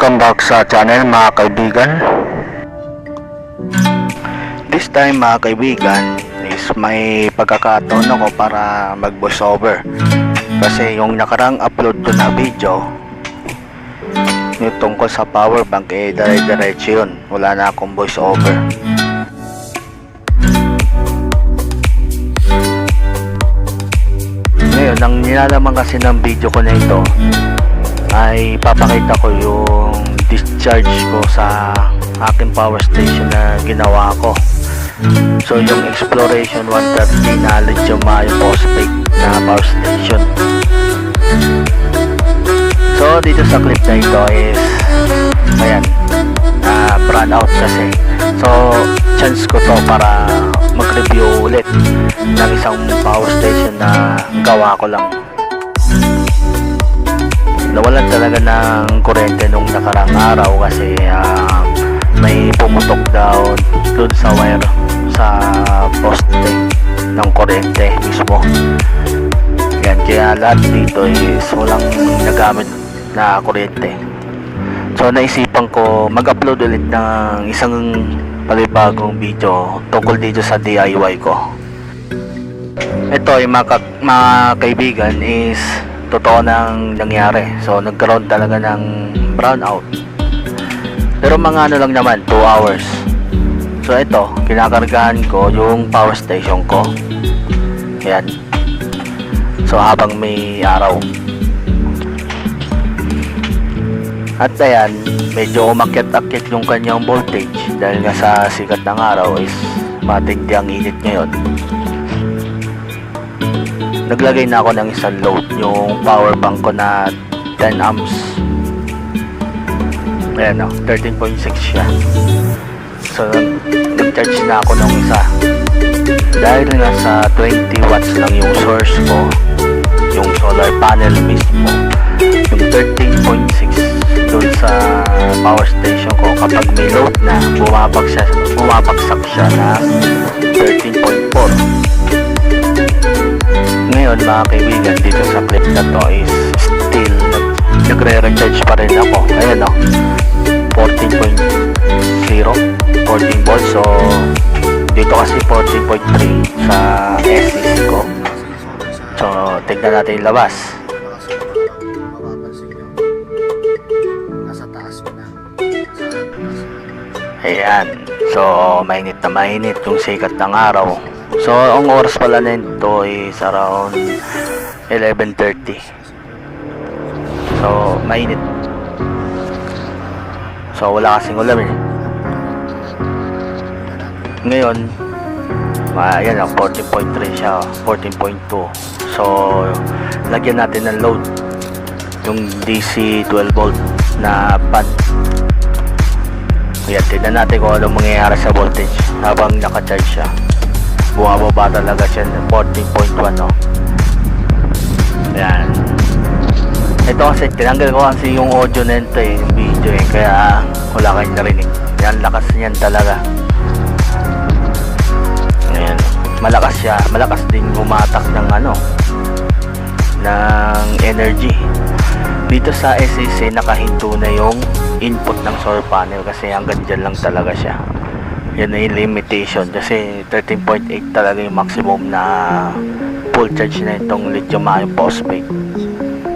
Welcome back sa channel mga kaibigan. This time mga kaibigan is may pagkakataon ako para mag voice over. Kasi yung nakarang upload ko na video yung tungkol sa power bank eh dire-diretso yun. Wala na akong voice over. Ngayon, ang nilalaman kasi ng video ko na ito ay papakita ko yung discharge ko sa aking power station na ginawa ko. So yung Exploration 130 na lithium ion phosphate na power station. So dito sa clip na ito is ayan na brand out kasi. So chance ko to para mag-review ulit ng isang power station na gawa ko lang nawalan talaga ng kuryente nung nakarang araw kasi ah, may pumutok daw dun sa wire sa poste ng kuryente mismo. Yan kaya lahat dito is walang nagamit na kuryente. So naisipan ko mag-upload ulit ng isang palibagong video tungkol dito sa DIY ko. Ito yung mga, mga kaibigan is totoo nang nangyari. So, nagkaroon talaga ng brownout. Pero mga ano lang naman, 2 hours. So, ito, kinakargahan ko yung power station ko. Yan. So, habang may araw. At ayan, medyo umakyat-akyat yung kanyang voltage dahil nga sa sikat ng araw is matindi ang init ngayon naglagay na ako ng isang load yung power bank ko na 10 amps. Ayan o 13.6 siya. So nag-charge na ako ng isa. Dahil nga sa 20 watts lang yung source ko yung solar panel mismo yung 13.6 dun sa power station ko kapag may load na bumabag siya, bumabagsak siya na 13.4 ngayon mga kaibigan dito sa clip na to is still nag, nagre-recharge pa rin ako. Ayan o 14.0 14 volts so dito kasi 14.3 sa SCC ko. So tignan natin yung labas. Ayan. So mainit na mainit yung sikat ng araw so ang oras pala nito is around 11.30 so mainit. So wala kasing ulam eh. Ngayon ah, ayan ang 14.3 siya 14.2 so lagyan natin ng load yung DC 12 volt na pan. Ayan tignan natin kung anong mangyayari sa voltage habang naka-charge siya bumababa talaga siya ng 14.1 no? Ayan. Ito kasi tinanggal ko kasi yung audio nito eh yung video eh kaya wala kayong narinig. Yan lakas niyan talaga. Ayan. Malakas siya. Malakas din gumatak ng ano ng energy. Dito sa SAC nakahinto na yung input ng solar panel kasi hanggang dyan lang talaga siya yan na limitation. Kasi 13.8 talaga yung maximum na full charge na itong lithium ion phosphate.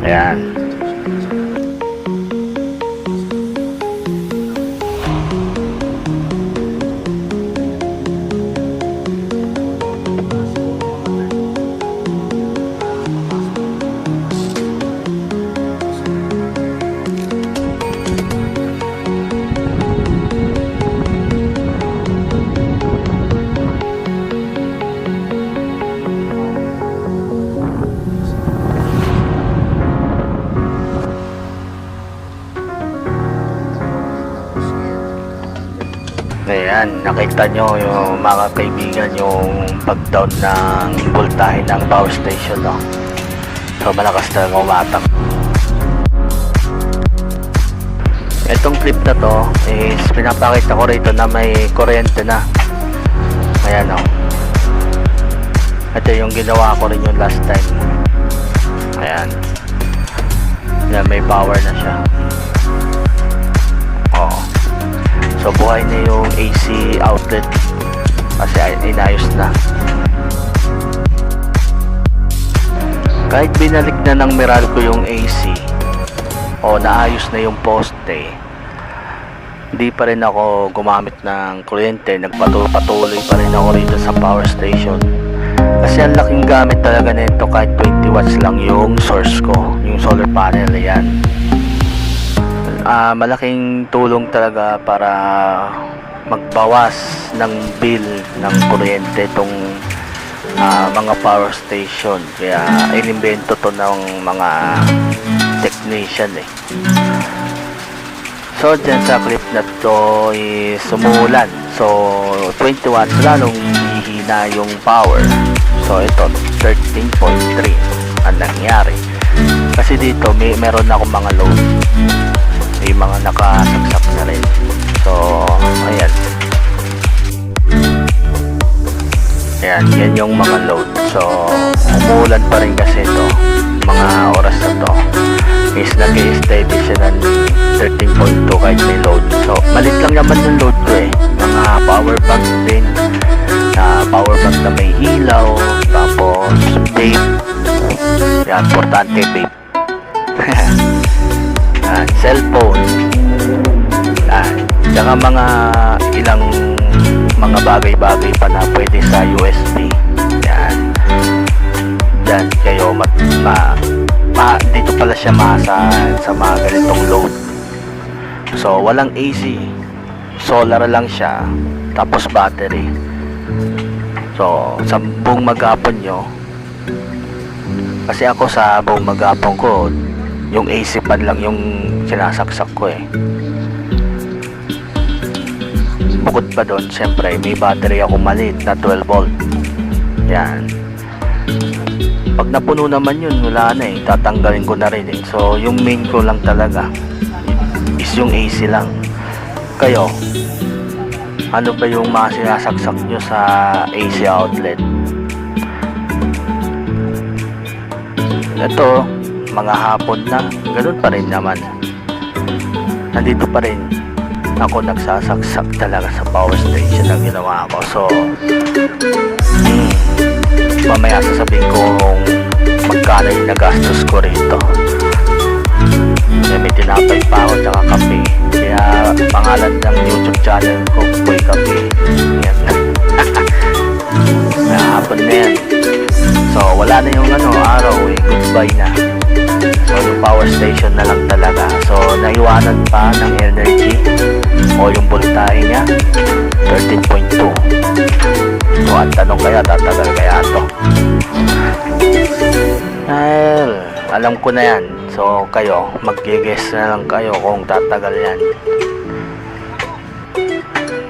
Ayan Ayan, nakita nyo yung mga kaibigan yung pag-down ng voltahe ng power station, no? So, malakas talaga umatak. Itong clip na to is pinapakita ko rito na may kuryente na. Ayan, no? Ito yung ginawa ko rin yung last time. Ayan. Yan, may power na siya. Outlet kasi ay inayos na. Kahit binalik na ng Meralco yung AC o naayos na yung poste hindi pa rin ako gumamit ng kuryente. Nagpatuloy pa rin ako rito sa power station. Kasi ang laking gamit talaga nito kahit 20 watts lang yung source ko yung solar panel yan Ah, malaking tulong talaga para magbawas ng bill ng kuryente itong ah, mga power station. Kaya inimbento to ng mga technician eh. So dyan sa clip na to is sumulan. So 20 watts lalong hihina yung power. So ito 13.3 ang nangyari. Kasi dito may meron akong mga load may mga nakasaksak na rin. So ayan. Ayan yan yung mga load. So umulan pa rin kasi ito. Mga oras na to. Is nag-steady siya ng 13.2 kahit may load. So malit lang naman yung load ko eh. Mga power bank din. Na power bank na may ilaw tapos vape yan importante vape yan, cellphone. Yan. Tsaka mga ilang mga bagay-bagay pa na pwede sa USB yan. Yan kayo mat, ma, ma, dito pala siya maasahan sa mga ganitong load. So walang AC solar lang siya tapos battery. So sa buong maghapon nyo kasi ako sa buong maghapon ko yung AC pan lang yung sinasaksak ko eh. Bukod pa doon syempre may battery ako maliit na 12 volt. Yan. Pag napuno naman yun wala na eh. Tatanggalin ko na rin eh. So yung main ko lang talaga is yung AC lang. Kayo ano ba yung mga sinasaksak nyo sa AC outlet? Ito mga hapon na ganun pa rin naman. Nandito pa rin ako nagsasaksak talaga sa power station na ginawa ko. So hmm, mamaya sasabihin ko kung magkano yung nagastos ko rito. Kaya may tinapay pa ako tsaka kape. Kaya pangalan ng youtube channel ko Boy Kape. Yan. Hapon na yan. So wala na yung ano araw eh. Goodbye na so yung power station na lang talaga. So naiwanan pa ng energy. O yung voltahe niya. 13.2 so ang tanong kaya tatagal kaya to? Well alam ko na yan. So kayo mag-guess na lang kayo kung tatagal yan.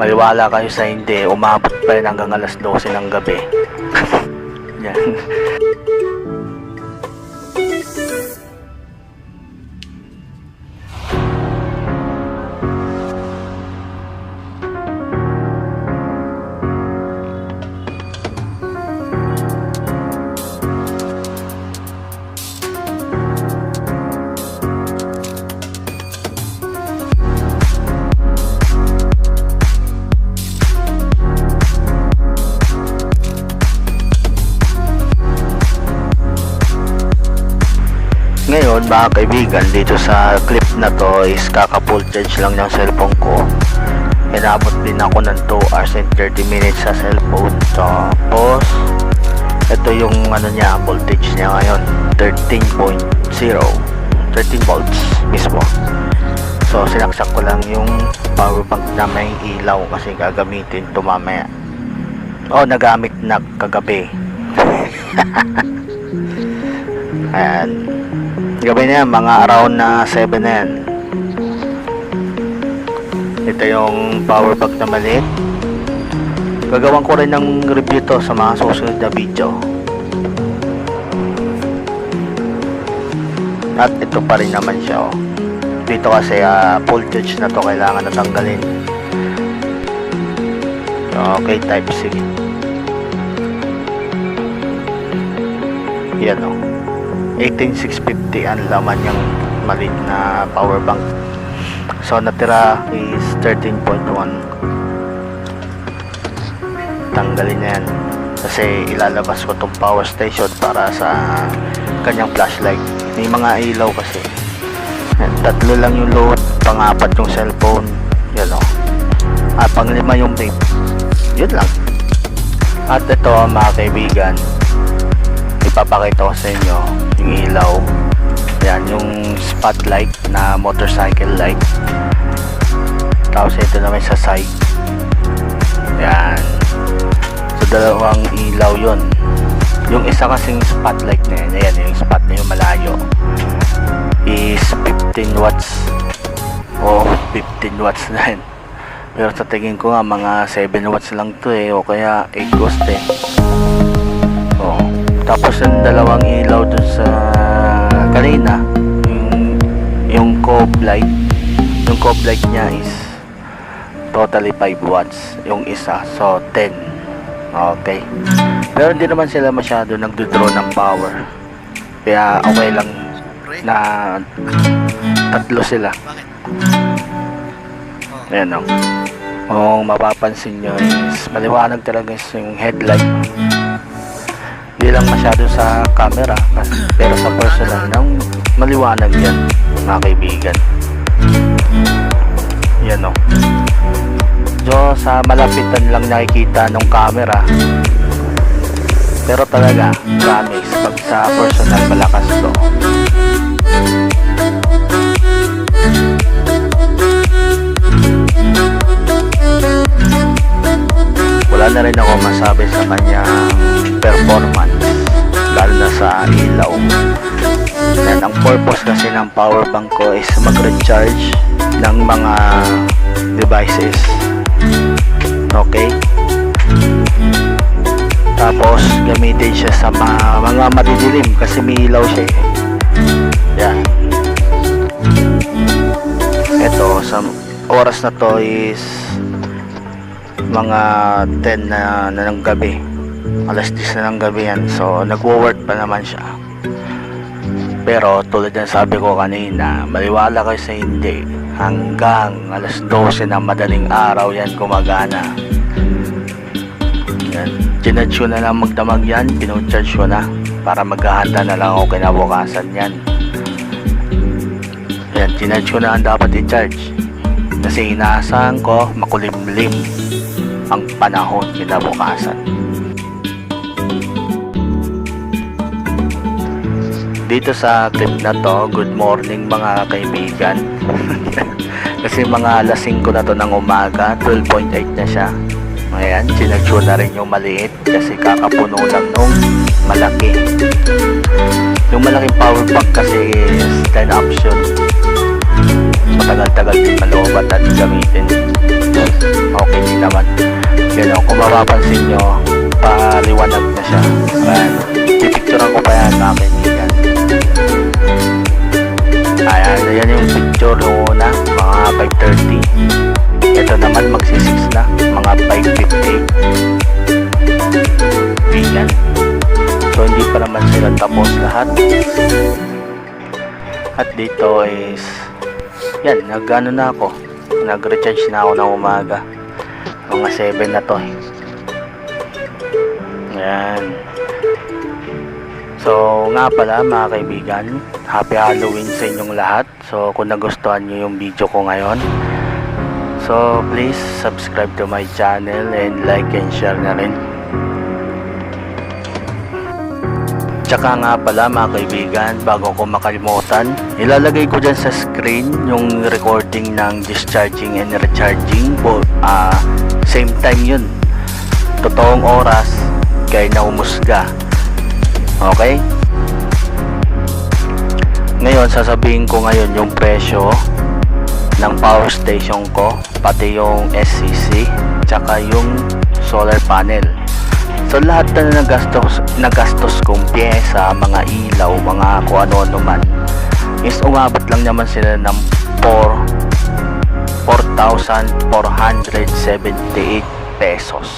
Maliwala kayo sa hindi. Umabot pa rin hanggang alas 12 ng gabi. Yan mga kaibigan dito sa clip na to is kaka full charge lang ng cellphone ko. Inabot din ako ng 2 hours and 30 minutes sa cellphone. Tapos ito yung ano niya voltage niya ngayon 13.0 13 volts mismo. So sinaksak ko lang yung power bank na may ilaw kasi gagamitin to mamaya. Oh nagamit na kagabi. Ayan Gabi na yan, mga around na 7 na yan. Ito yung power bank na maliit. Gagawan ko rin ng review to sa mga susunod na video. At ito pa rin naman siya oh. Dito kasi uh, voltage na to kailangan natanggalin. Okay, type C. Yan oh. 18650 ang laman yung maliit na power bank. So natira is 13.1 tanggalin na yan. Kasi ilalabas ko tong power station para sa kanyang flashlight. May mga ilaw kasi. Tatlo lang yung load pangapat yung cellphone. Yan o at panglima yung vape yun lang. At ito mga kaibigan ipapakita ko sa inyo yung ilaw. Yan yung spotlight na motorcycle light. Tapos ito naman sa side. Yan. So dalawang ilaw yon yung isa kasing spotlight na yan ayan yung spot na yung malayo. Is 15 watts. O 15 watts na yun. Pero sa tingin ko nga mga 7 watts lang to eh o kaya 8 watts eh oh. Tapos yung dalawang ilaw dun sa kanina yung yung cob light yung cob light niya is totally 5 watts yung isa. So 10 okay. Pero hindi naman sila masyado nagdodraw ng power. Kaya okay lang na tatlo sila. Ayan o kung mapapansin nyo is maliwanag talaga yung headlight hindi lang masyado sa camera pero sa personal nang maliwanag yan mga kaibigan. Yan o so sa malapitan lang nakikita ng camera. Pero talaga promise pag sa personal malakas to wala na rin ako masabi sa kanyang performance lalo na sa ilaw. Yan ang purpose kasi ng power bank ko is mag-recharge ng mga devices. Okay? Tapos gamitin siya sa mga, mga madidilim kasi may ilaw siya eh. yan. Ito sa oras na to is mga 10 na, na ng gabi. Alas 10 na ng gabi yan. So nagwo-work pa naman siya. Pero tulad ng sabi ko kanina maliwala kayo sa hindi. Hanggang alas 12 ng madaling araw yan gumagana. Yan. Ko na lang magdamag yan. Pinocharge ko na para maghahanda na lang ako kinabukasan yan. Yan ko na ang dapat i-charge. Kasi inaasahan ko makulimlim ang panahon kinabukasan. Dito sa clip na to, good morning mga kaibigan. Kasi mga alas 5 na to ng umaga, 12.8 na siya. Ayan, sinagyo na rin yung maliit kasi kakapuno lang nung malaki. Yung malaking power bank kasi is 10 option. Matagal-tagal din maloobat at gamitin. Okay din naman. Yan o, kung mapapansin nyo, paliwanag na siya. Ayan, pipicturean ko pa yan mga kaibigan. Ayan, ayan yung picture yung una, mga 5.30. Ito naman magsi-6 na, mga 5.50. Ayan. So, hindi pa naman sila tapos lahat. At dito is, yan, nag-ano na ako. Nag-recharge na ako ng umaga mga 7 na to eh. Ayan. So, nga pala mga kaibigan, happy Halloween sa inyong lahat. So, kung nagustuhan nyo yung video ko ngayon, so please subscribe to my channel and like and share na rin. Tsaka nga pala mga kaibigan, bago ko makalimutan, ilalagay ko dyan sa screen yung recording ng discharging and recharging. Bo, ah, same time yun. Totoong oras, kaya na umusga. Okay? Ngayon, sasabihin ko ngayon yung presyo ng power station ko, pati yung SCC, tsaka yung solar panel. So lahat na nagastos, nagastos kong pyesa, mga ilaw, mga kung ano-ano man, is umabot lang naman sila ng 4 4,478 pesos.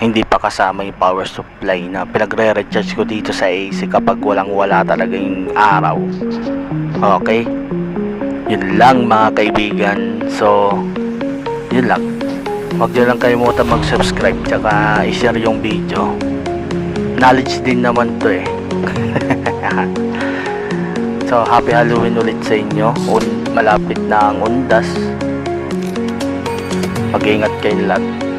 Hindi pa kasama yung power supply na pinagre-recharge ko dito sa AC kapag walang wala talaga yung araw. Okay? Yun lang mga kaibigan. So, yun lang. Huwag nyo lang kalimutan mag-subscribe tsaka i-share yung video. Knowledge din naman to eh. so, happy Halloween ulit sa inyo. Un malapit na ang undas. Mag-ingat kayo lahat.